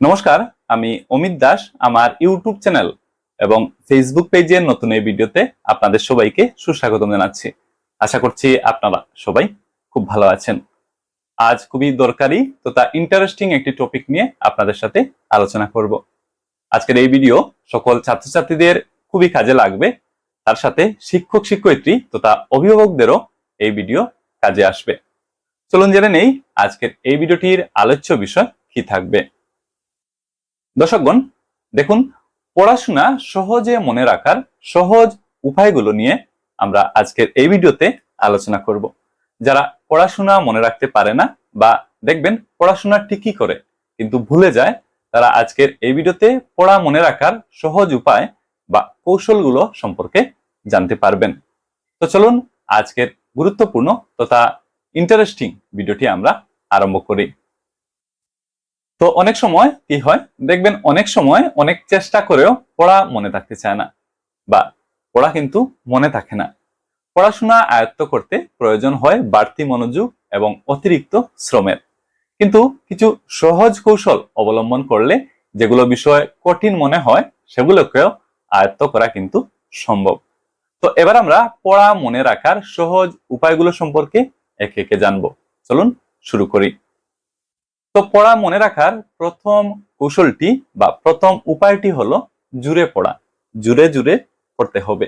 নমস্কার, আমি অমিত দাস, আমার ইউটিউব চ্যানেল এবং ফেসবুক পেজের নতুন এই ভিডিওতে আপনাদের সবাইকে সুস্বাগতম জানাচ্ছি। আশা করছি আপনারা সবাই খুব ভালো আছেন। আজ খুবই দরকারি তথা ইন্টারেস্টিং একটি টপিক নিয়ে আপনাদের সাথে আলোচনা করব। আজকের এই ভিডিও সকল ছাত্রছাত্রীদের খুবই কাজে লাগবে। তার সাথে শিক্ষক, শিক্ষয়িত্রী তথা অভিভাবকদেরও এই ভিডিও কাজে আসবে। চলুন জেনে নেই, আজকের এই ভিডিওটির আলোচ্য বিষয় কি থাকবে। দর্শকগণ, দেখুন, পড়াশোনা সহজে মনে রাখার সহজ উপায়গুলো নিয়ে আমরা আজকের এই ভিডিওতে আলোচনা করব। যারা পড়াশোনা মনে রাখতে পারে না বা দেখবেন পড়াশোনা ঠিকই করে, কিন্তু ভুলে যায়, তারা আজকের এই ভিডিওতে পড়া মনে রাখার সহজ উপায় বা কৌশলগুলো সম্পর্কে জানতে পারবেন। তো চলুন, আজকের গুরুত্বপূর্ণ তথা ইন্টারেস্টিং ভিডিওটি আমরা আরম্ভ করি। তো অনেক সময় কি হয়? দেখবেন অনেক সময় অনেক চেষ্টা করেও পড়া মনে থাকতে চায় না বা পড়া কিন্তু মনে থাকে না। পড়াশোনা আয়ত্ত করতে প্রয়োজন হয় বাড়তি মনোযোগ এবং অতিরিক্ত শ্রমের। কিন্তু কিছু সহজ কৌশল অবলম্বন করলে যেগুলো বিষয় কঠিন মনে হয় সেগুলোকেও আয়ত্ত করা কিন্তু সম্ভব। তো এবার আমরা পড়া মনে রাখার সহজ উপায়গুলো সম্পর্কে একে একে জানব। চলুন শুরু করি। তো পড়া মনে রাখার প্রথম কৌশলটি বা প্রথম উপায়টি হলো জুড়ে পড়া, জুড়ে জুড়ে পড়তে হবে।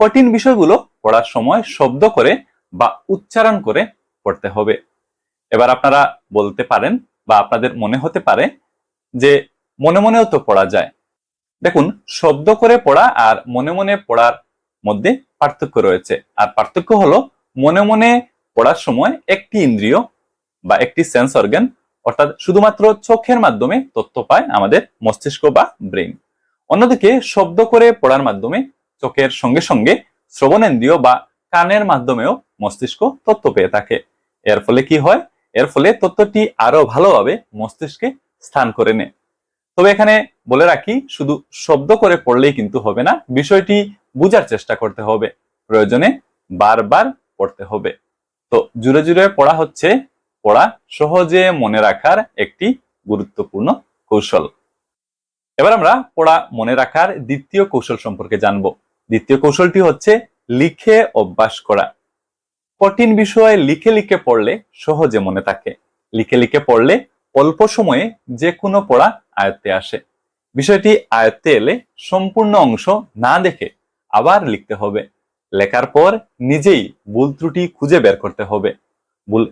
কঠিন বিষয়গুলো পড়ার সময় শব্দ করে বা উচ্চারণ করে পড়তে হবে। এবার আপনারা বলতে পারেন বা আপনাদের মনে হতে পারে যে মনে মনেও তো পড়া যায়। দেখুন, শব্দ করে পড়া আর মনে মনে পড়ার মধ্যে পার্থক্য রয়েছে। আর পার্থক্য হলো মনে মনে পড়ার সময় একটি ইন্দ্রিয় বা একটি সেন্স অর্গান অর্থাৎ শুধুমাত্র চোখের মাধ্যমে তথ্য পায় আমাদের মস্তিষ্ক বা ব্রেন অন্যদিকে শব্দ করে পড়ার মাধ্যমে চোখের সঙ্গে সঙ্গে শ্রবণেন্দ্রিয় বা কানের মাধ্যমেও মস্তিষ্ক তথ্য পেয়ে থাকে। এর ফলে কি হয়? এর ফলে তথ্যটি আরও ভালোভাবে মস্তিষ্কে স্থান করে নেয়। তবে এখানে বলে রাখি, শুধু শব্দ করে পড়লেই কিন্তু হবে না, বিষয়টি বুঝার চেষ্টা করতে হবে। প্রয়োজনে বারবার পড়তে হবে। তো জুড়ে জুড়ে পড়া হচ্ছে পড়া সহজে মনে রাখার একটি গুরুত্বপূর্ণ কৌশল। এবার আমরা পড়া মনে রাখার দ্বিতীয় কৌশল সম্পর্কে জানব। দ্বিতীয় কৌশলটি হচ্ছে লিখে অভ্যাস করা। কঠিন বিষয় লিখে লিখে পড়লে সহজে মনে থাকে। লিখে লিখে পড়লে অল্প সময়ে যে কোনো পড়া আয়ত্তে আসে। বিষয়টি আয়ত্তে এলে সম্পূর্ণ অংশ না দেখে আবার লিখতে হবে। লেখার পর নিজেই ভুল ত্রুটি খুঁজে বের করতে হবে।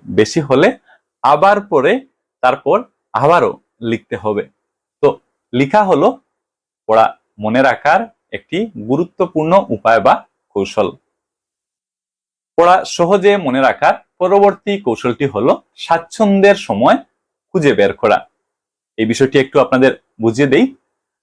বেশি হলে আবার পরে তারপর আবারও লিখতে হবে। তো লিখা হলো পড়া মনে রাখার একটি গুরুত্বপূর্ণ উপায় বা কৌশল। পড়া সহজে মনে রাখার পরবর্তী কৌশলটি হলো স্বাচ্ছন্দ্যের সময় খুঁজে বের করা। এই বিষয়টি একটু আপনাদের বুঝিয়ে দেই।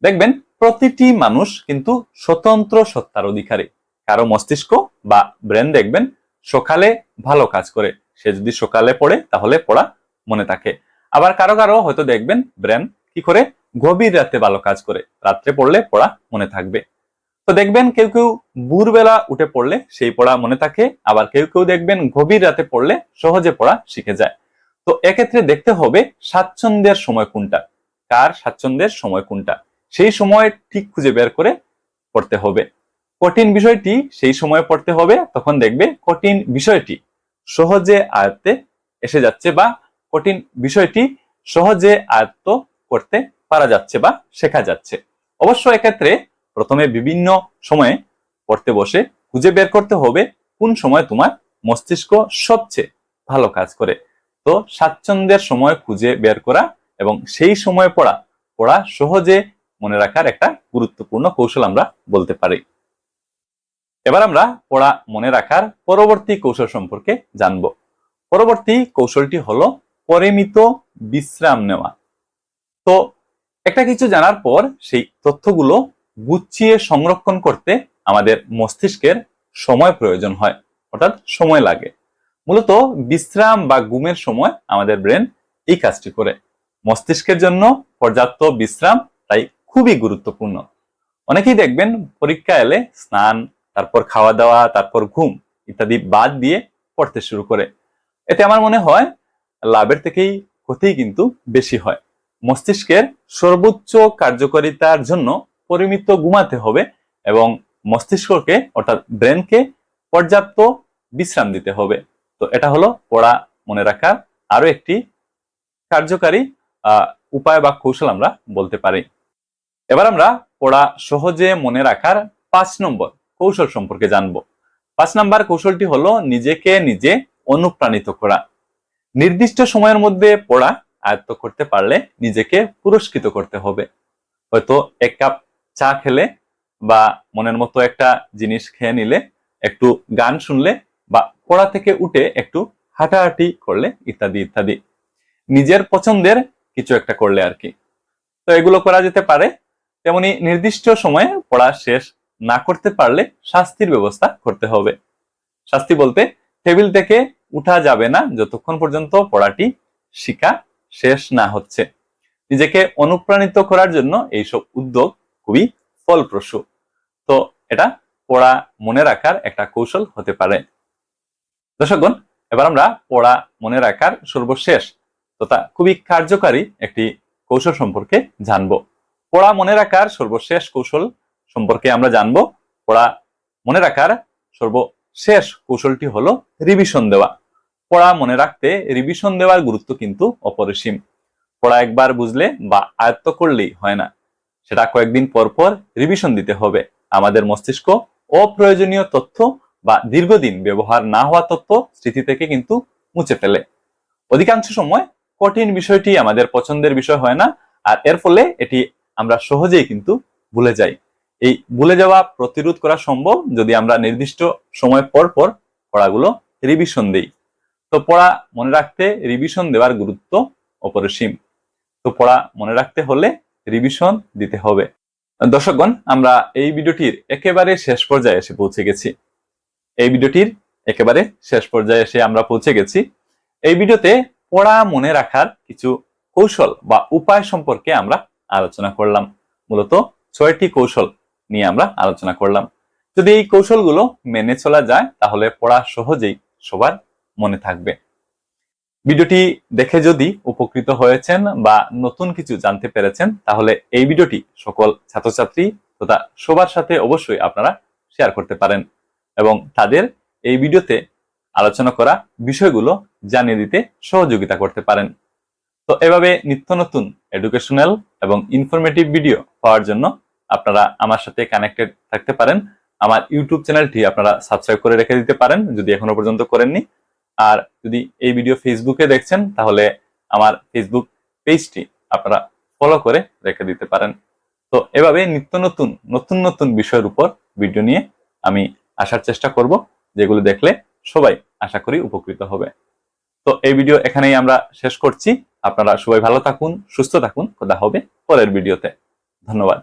দেখবেন, প্রতিটি মানুষ কিন্তু স্বতন্ত্র সত্তার অধিকারী। কারও মস্তিষ্ক বা ব্রেন দেখবেন সকালে ভালো কাজ করে। সে যদি সকালে পড়ে, তাহলে পড়া মনে থাকে। আবার কারও কারও হয়তো দেখবেন ব্রেন কি করে? গভীর রাতে ভালো কাজ করে। রাত্রে পড়লে পড়া মনে থাকবে। তো দেখবেন কেউ কেউ ভোরবেলা উঠে পড়লে সেই পড়া মনে থাকে, আবার কেউ কেউ দেখবেন গভীর রাতে পড়লে সহজে পড়া শিখে যায়। তো এক্ষেত্রে দেখতে হবে স্বাচ্ছন্দ্যের সময় কোনটা? কার স্বাচ্ছন্দ্যের সময় কোনটা? সেই সময় ঠিক খুঁজে বের করে পড়তে হবে। কঠিন বিষয়টি সেই সময় পড়তে হবে, তখন দেখবে কঠিন বিষয়টি সহজে আয়ত্তে এসে যাচ্ছে বা কঠিন বিষয়টি সহজে আয়ত্ত করতে পারা যাচ্ছে বা শেখা যাচ্ছে। অবশ্য এক্ষেত্রে প্রথমে বিভিন্ন সময়ে পড়তে বসে খুঁজে বের করতে হবে কোন সময় তোমার মস্তিষ্ক সবচেয়ে ভালো কাজ করে। তো স্বাচ্ছন্দ্যের সময় খুঁজে বের করা এবং সেই সময় পড়া পড়া সহজে মনে রাখার একটা গুরুত্বপূর্ণ কৌশল আমরা বলতে পারি। এবার আমরা পড়া মনে রাখার পরবর্তী কৌশল সম্পর্কে জানব। পরবর্তী কৌশলটি হলো পরিমিত বিশ্রাম নেওয়া। তো একটা কিছু জানার পর সেই তথ্যগুলো গুছিয়ে সংরক্ষণ করতে আমাদের মস্তিষ্কের সময় প্রয়োজন হয়, অর্থাৎ সময় লাগে। মূলত বিশ্রাম বা ঘুমের সময় আমাদের ব্রেন এই কাজটি করে। মস্তিষ্কের জন্য পর্যাপ্ত বিশ্রাম তাই খুবই গুরুত্বপূর্ণ। অনেকেই দেখবেন পরীক্ষা এলে স্নান তারপর খাওয়া দাওয়া, তারপর ঘুম ইত্যাদি বাদ দিয়ে পড়তে শুরু করে। এতে আমার মনে হয় লাভের থেকেই ক্ষতি কিন্তু বেশি হয়। মস্তিষ্কের সর্বোচ্চ কার্যকারিতার জন্য পরিমিত ঘুমাতে হবে এবং মস্তিষ্ককে অর্থাৎ ব্রেনকে পর্যাপ্ত বিশ্রাম দিতে হবে। তো এটা হলো পড়া মনে রাখার আরও একটি কার্যকারী উপায় বা কৌশল আমরা বলতে পারি। এবার আমরা পড়া সহজে মনে রাখার পাঁচ নম্বর কৌশল সম্পর্কে জানব। পাঁচ নাম্বার কৌশলটি হলো নিজেকে নিজে অনুপ্রাণিত করা। নির্দিষ্ট সময়ের মধ্যে পড়া আয়ত্ত করতে পারলে নিজেকে পুরস্কৃত করতে হবে। হয়তো এক কাপ চা খেলে বা মনের মতো একটা জিনিস খেয়ে নিলে একটু গান শুনলে বা পড়া থেকে উঠে একটু হাঁটাহাঁটি করলে ইত্যাদি ইত্যাদি। নিজের পছন্দের কিছু একটা করলে আর কি। তো এগুলো করা যেতে পারে। তেমনি নির্দিষ্ট সময়ে পড়া শেষ না করতে পারলে শাস্তির ব্যবস্থা করতে হবে। শাস্তি বলতে টেবিল থেকে উঠা যাবে না, যতক্ষণ পর্যন্ত পড়াটি শিখা শেষ না হচ্ছে। নিজেকে অনুপ্রাণিত করার জন্য এইসব উদ্যোগ খুবই ফলপ্রসূ। তো এটা পড়া মনে রাখার একটা কৌশল হতে পারে। দর্শকগণ, এবার আমরা পড়া মনে রাখার সর্বশেষ তথা খুবই কার্যকারী একটি কৌশল সম্পর্কে জানব। পড়া মনে রাখার সর্বশেষ কৌশল সম্পর্কে আমরা জানব। পড়া মনে রাখার সর্বশেষ কৌশলটি হলো রিভিশন দেওয়া। পড়া মনে রাখতে রিভিশন দেওয়ার গুরুত্ব কিন্তু অপরিসীম। পড়া একবার বুঝলে বা আয়ত্ত করলেই হয় না। সেটা কয়েকদিন পর পর রিভিশন দিতে হবে। আমাদের মস্তিষ্ক অপ্রয়োজনীয় তথ্য বা দীর্ঘদিন ব্যবহার না হওয়া তথ্য স্মৃতি থেকে কিন্তু মুছে ফেলে। অধিকাংশ সময় কঠিন বিষয়টি আমাদের পছন্দের বিষয় হয় না, আর এর ফলে এটি আমরা সহজেই কিন্তু ভুলে যাই। এই ভুলে যাওয়া প্রতিরোধ করা সম্ভব যদি আমরা নির্দিষ্ট সময় পর পর পড়াগুলো রিভিশন দেই। তো পড়া মনে রাখতে রিভিশন দেওয়ার গুরুত্ব অপরিসীম। তো পড়া মনে রাখতে হলে রিভিশন দিতে হবে। দর্শকগণ, আমরা এই ভিডিওটির একেবারে শেষ পর্যায়ে এসে পৌঁছে গেছি। এই ভিডিওটির একেবারে শেষ পর্যায়ে এসে আমরা পৌঁছে গেছি। এই ভিডিওতে পড়া মনে রাখার কিছু কৌশল বা উপায় সম্পর্কে আমরা আলোচনা করলাম। মূলত ছয়টি কৌশল। নিয়ে আমরা আলোচনা করলাম। যদি এই কৌশলগুলো মেনে চলা যায়, তাহলে পড়া সহজেই সবার মনে থাকবে। ভিডিওটি দেখে যদি উপকৃত হয়েছেন বা নতুন কিছু জানতে পেরেছেন, তাহলে এই ভিডিওটি সকল ছাত্রছাত্রী তথা সবার সাথে অবশ্যই আপনারা শেয়ার করতে পারেন এবং তাদের এই ভিডিওতে আলোচনা করা বিষয়গুলো জানিয়ে দিতে সহযোগিতা করতে পারেন। তো এভাবে নিত্য নতুন এডুকেশনাল এবং ইনফরমেটিভ ভিডিও পাওয়ার জন্য আপনারা আমার সাথে কানেক্টেড থাকতে পারেন। আমার ইউটিউব চ্যানেলটি আপনারা সাবস্ক্রাইব করে রেখে দিতে পারেন, যদি এখনও পর্যন্ত করেননি। আর যদি এই ভিডিও ফেসবুকে দেখছেন, তাহলে আমার ফেসবুক পেজটি আপনারা ফলো করে রেখে দিতে পারেন। তো এভাবে নিত্য নতুন নতুন নতুন বিষয়ের উপর ভিডিও নিয়ে আমি আসার চেষ্টা করব, যেগুলো দেখলে সবাই আশা করি উপকৃত হবে। তো এই ভিডিও এখানেই আমরা শেষ করছি। আপনারা সবাই ভালো থাকুন, সুস্থ থাকুন। কথা হবে। পরের ভিডিওতে ধন্যবাদ।